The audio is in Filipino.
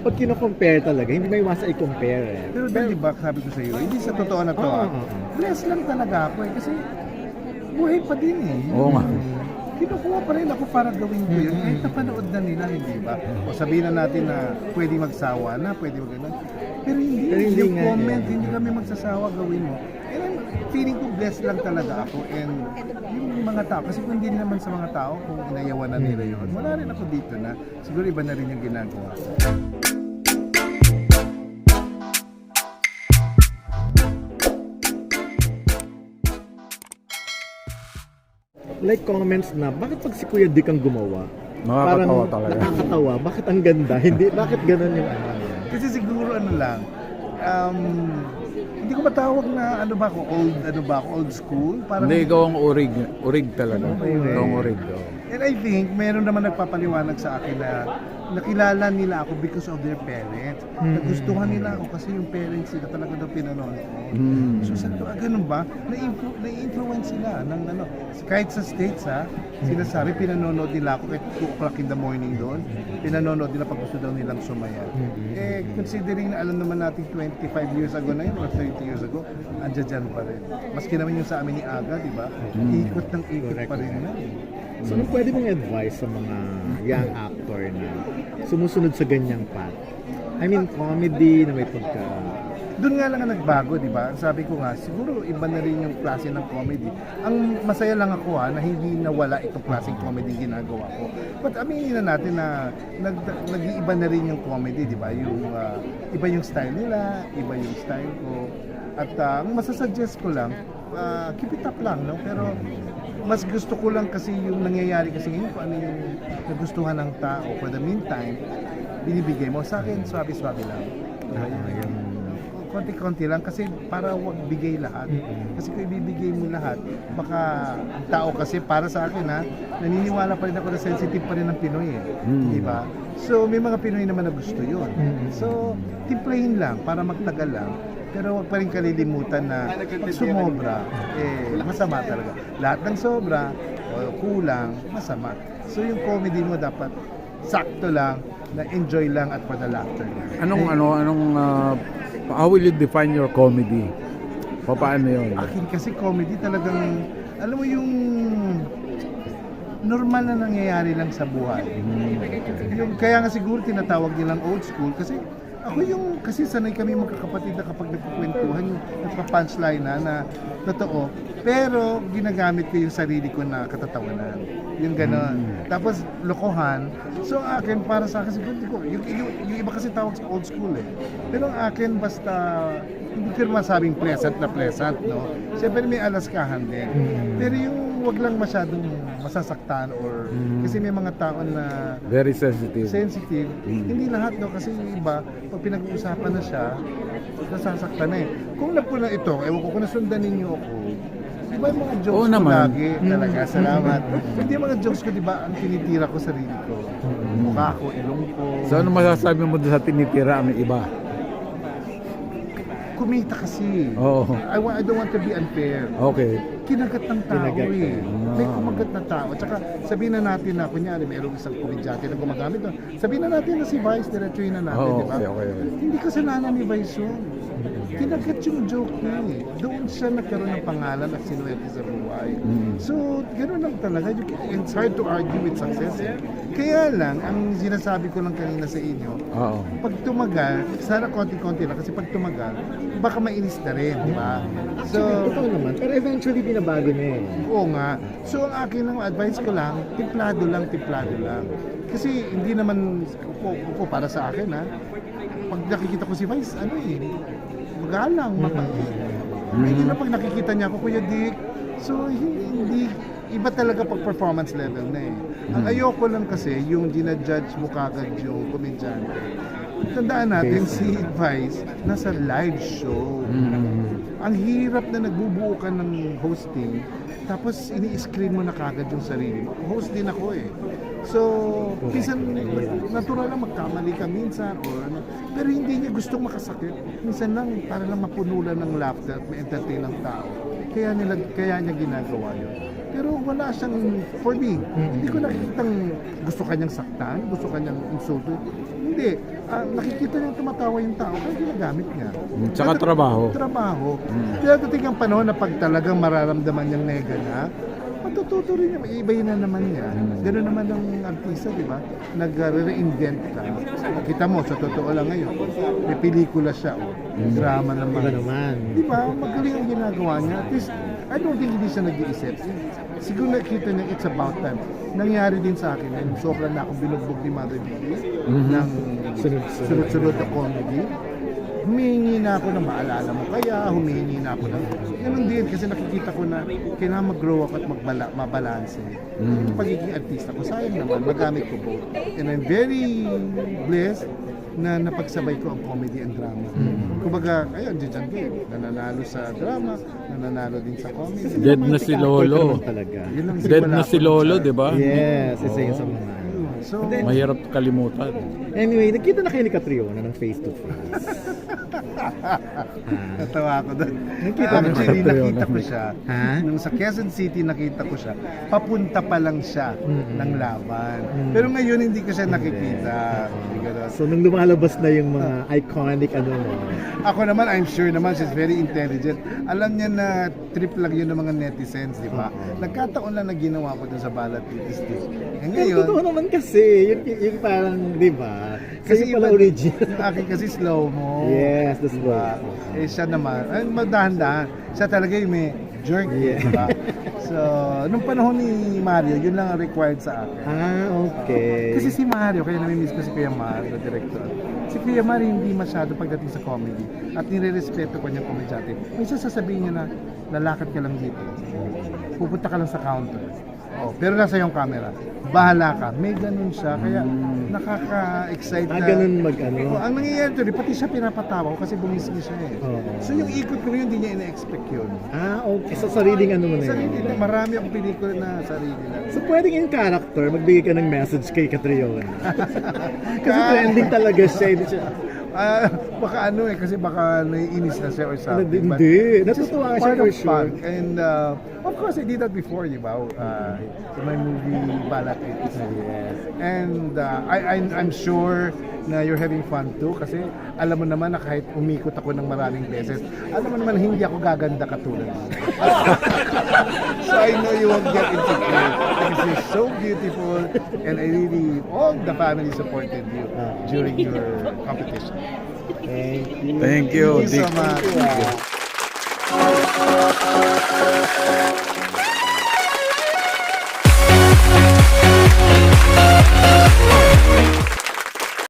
pag kino-compare talaga, hindi may iwasan i-compare eh. Pero di ba, sabi ko sa iyo, hindi sa totoo na to. Oo, ah. oo, oo. Blessed lang talaga ako eh. Kasi buhay pa din eh. Oo nga. Kinukuha pa rin ako para gawin ko yun. Kahit napanood na nila, hindi ba? O sabihin na natin na pwede magsawa na, pwede mag. Pero hindi, Pero hindi yung nga, comment, eh. hindi kami magsasawa gawin mo. And I'm feeling ko blessed lang talaga ako and yung mga tao, kasi kung hindi naman sa mga tao, kung inayawan na nila yun, wala rin ako dito na siguro iba na rin yung ginagawa ko. Like comments na, bakit pag si Kuya Dick ang gumawa? Nakakatawa talaga. Nakakatawa. Bakit ang ganda? Hindi, bakit ganun yung ano? Kasi siguro ano lang, um, hindi ko matawag na ano ba ako, old, ano ba ako, old school? Parang, Hindi, ikaw ang urig. Urig talaga. Ikaw ang urig. oh. And I think, meron naman nagpapaliwanag sa akin na nakilala nila ako because of their parents. Nagustuhan nila ako kasi yung parents sila talaga daw pinanood ko. Mm. So sabi ko, ah, ganun ba? Na-influ- Na-influence sila ng ano. Kahit sa States ha, sinasabi pinanonood nila ako kahit 2 o'clock in the morning doon. Pinanonood nila pag gusto daw nilang sumaya. Eh, considering na alam naman natin 25 years ago na yun or 30 years ago, andyan dyan pa rin. Maski naman yung sa amin ni Aga, di ba? Ikot ng ikot pa rin na. So, anong pwede mong advice sa mga young actor na sumusunod sa ganyang path? I mean, comedy na may pagka... Doon nga lang ang nagbago, di ba? Sabi ko nga, siguro iba na rin yung klase ng comedy. Ang masaya lang ako ha, na hindi nawala itong klaseng comedy ginagawa ko. But aminin na natin na nag, nag-iiba na rin yung comedy, di ba? Yung, ah, iba yung style nila, iba yung style ko. At ah, ang masasuggest ko lang, ah, keep it up lang, no? Pero mas gusto ko lang kasi yung nangyayari kasi ngayon kung ano yung nagustuhan ng tao. For the meantime, binibigay mo. Sa akin, swabe-swabe lang. Konti-konti lang kasi para bigay lahat. Kasi kung ibibigay mo lahat, baka tao kasi para sa akin ha, naniniwala pa rin ako na sensitive pa rin ng Pinoy eh. Mm. Di ba? So may mga Pinoy naman na gusto yun. So timplahin lang para magtagal lang. Pero wag pa rin kalilimutan na pag sumobra, eh, masama talaga. Lahat ng sobra, o kulang, masama. So yung comedy mo dapat sakto lang, na enjoy lang at for the laughter lang. Anong, ano, anong, ah, how will you define your comedy? Pa- Paano yun? Akin kasi comedy talagang, alam mo yung normal na nangyayari lang sa buhay. Yung, kaya nga siguro tinatawag nilang old school kasi ako yung, kasi sanay kami magkakapatid na kapag nagkukwentuhan yung nagpa-punchline na, na totoo. Pero ginagamit ko yung sarili ko na katatawanan. Yung ganon. Tapos lokohan. So akin, para sa akin, siguro, ko, yung, yung, yung iba kasi tawag sa old school eh. Pero ang akin, basta, hindi ko naman sabing pleasant na pleasant, no? Siyempre may alaskahan din. Pero yung wag lang masyadong masasaktan or kasi may mga tao na Very sensitive. sensitive, hindi lahat no kasi iba pag pinag-uusapan na siya nasasaktan na eh. Kung na po na ito, ewan ko kung nasundan ninyo ako, di ba yung mga jokes Oo ko naman. lagi talaga, salamat. Hindi yung mga jokes ko, di ba, ang tinitira ko sarili ko. Mukha ko, ilong ko. So ano masasabi mo doon sa tinitira ang iba? Kumita kasi. Oo. I, wa- I don't want to be unfair. Okay. Kinagat ng tao Kinagat. eh. Ah. May kumagat na tao. Tsaka sabihin na natin na, kunyari, mayroong isang komedyante na gumagamit doon. Sabihin na natin na si Vice, diretsuhin na natin, Oo, di ba? okay, okay, okay. Hindi kasalanan ni Vice yun. Kinagat yung joke niya eh. Doon siya nagkaroon ng pangalan at sinuwerte sa buhay. Mm. So, gano'n lang talaga. You can- It's hard to argue with success eh. Kaya lang, ang sinasabi ko lang kanina sa inyo, Oo. pag tumagal, sana konti-konti lang kasi pag tumagal, baka mainis na rin, di ba? So, Ito naman, pero eventually binabago niya eh. Oo nga. So ang akin ang advice ko lang, timplado lang, timplado lang. Kasi hindi naman ko, ko para sa akin ha. Pag nakikita ko si Vice, ano eh, magalang, mapait. Hindi na pag nakikita niya ako, Kuya Dick, so hindi, iba talaga pag performance level na eh. Ang ayoko lang kasi, yung ginajudge mo kagad yung komedyante. Tandaan natin, si Vice, nasa live show. Mm. Ang hirap na nagbubuo ka ng hosting, tapos ini-screen mo na kagad yung sarili mo. Host din ako eh. So, minsan, natural lang magkamali ka minsan, or ano. Pero hindi niya gustong makasakit. Minsan lang, para lang mapunulan ng laughter at ma-entertain ng tao. Kaya, nila, kaya niya ginagawa yun. Pero wala siyang, for me, Mm. hindi ko nakikitang gusto kanyang saktan, gusto kanyang insulto. Hindi. Ah, nakikita niyang tumatawa yung tao kaya ginagamit niya. Mm, tsaka At- trabaho. Trabaho. Kaya dating ang panahon na pag talagang mararamdaman niyang nega na, matututo rin niya, iibayin na naman niya. Ganun naman ang artista, di ba? Nag-reinvent ka. Kita mo, sa totoo lang ngayon, may pelikula siya, oh. drama naman. Iba naman. Di ba? Magaling ang ginagawa niya. At least, I don't think hindi siya nag-iisip. Siguro nakita niya, it's about time. Nangyari din sa akin, and sobrang na akong binugbog ni Mother Bibi ng Sunod-sunod. na comedy. Humihingi na ako ng maalala mo kaya, humihingi na ako ng... Ganun din, kasi nakikita ko na kailangan mag-grow up at magbala, mabalanse. Yung pagiging artista ko, sayang naman, magamit ko both. And I'm very blessed na napagsabay ko ang comedy and drama. Kumbaga, ayun, Diyan Game, nananalo sa drama, nananalo din sa comedy. Dead na si Lolo. Talaga. Yun ang Dead simula na ko si Lolo, sa- di ba? Yes, isa yun sa mga... So, Mahirap kalimutan. Anyway, nakita na kayo ni Catriona ng face to face. Natawa ako doon. Nakita mo Actually, ba? nakita ko siya. Ha? Nung sa Quezon City, nakita ko siya. Papunta pa lang siya ng laban. Mm. Pero ngayon, hindi ko siya nakikita. Hindi So, nung lumalabas na yung mga iconic ano mo, Ako naman, I'm sure naman, she's very intelligent. Alam niya na trip lang yun ng mga netizens, di ba? Nagkataon lang na ginawa ko dun sa balat titis Eh Pero ngayon, totoo naman kasi, yung, yung parang, di ba? Kasi pala iba- original. Yung akin kasi slow mo. Yes, that's Diba? right. Eh siya naman, ay madahan-dahan. Siya talaga yung may jerk, Yeah. diba? So, nung panahon ni Mario, yun lang ang required sa akin. Ah, okay. Kasi si Mario, kaya namimiss ko si Kuya Mario, director. Si Kuya Mario hindi masyado pagdating sa comedy at nire-respeto ko niyang komedyante. Minsan sasabihin niya na, lalakad ka lang dito. Pupunta ka lang sa counter. Oh, pero nasa yung camera. Bahala ka. May ganun siya. Kaya nakaka-excite Ah, ganun mag-ano? Oh, ang nangyayari doon, pati siya pinapatawa ko kasi bumising siya eh. Oo. So yung ikot ko yun, hindi niya ina-expect yun. Ah, okay. So, sariling ano mo na Sarili yun. na, marami akong pelikula na sarili na. So, pwedeng in character, magbigay ka ng message kay Catriona. Kasi trending talaga siya. Hindi siya, Ah, baka ano eh, kasi baka naiinis na siya or something. but hindi. Natutuwa siya for fun. sure. And uh, of course, I did that before, di ba? Uh, in my movie, Balat It. Yes. And uh, I, I, I'm sure na you're having fun too kasi alam mo naman na kahit umikot ako ng maraming beses, alam mo naman hindi ako gaganda katulad mo. so I know you won't get insecure because you're so beautiful and I really, all the family supported you during your competition. Thank you. Thank you. Thank you so much. Thank you.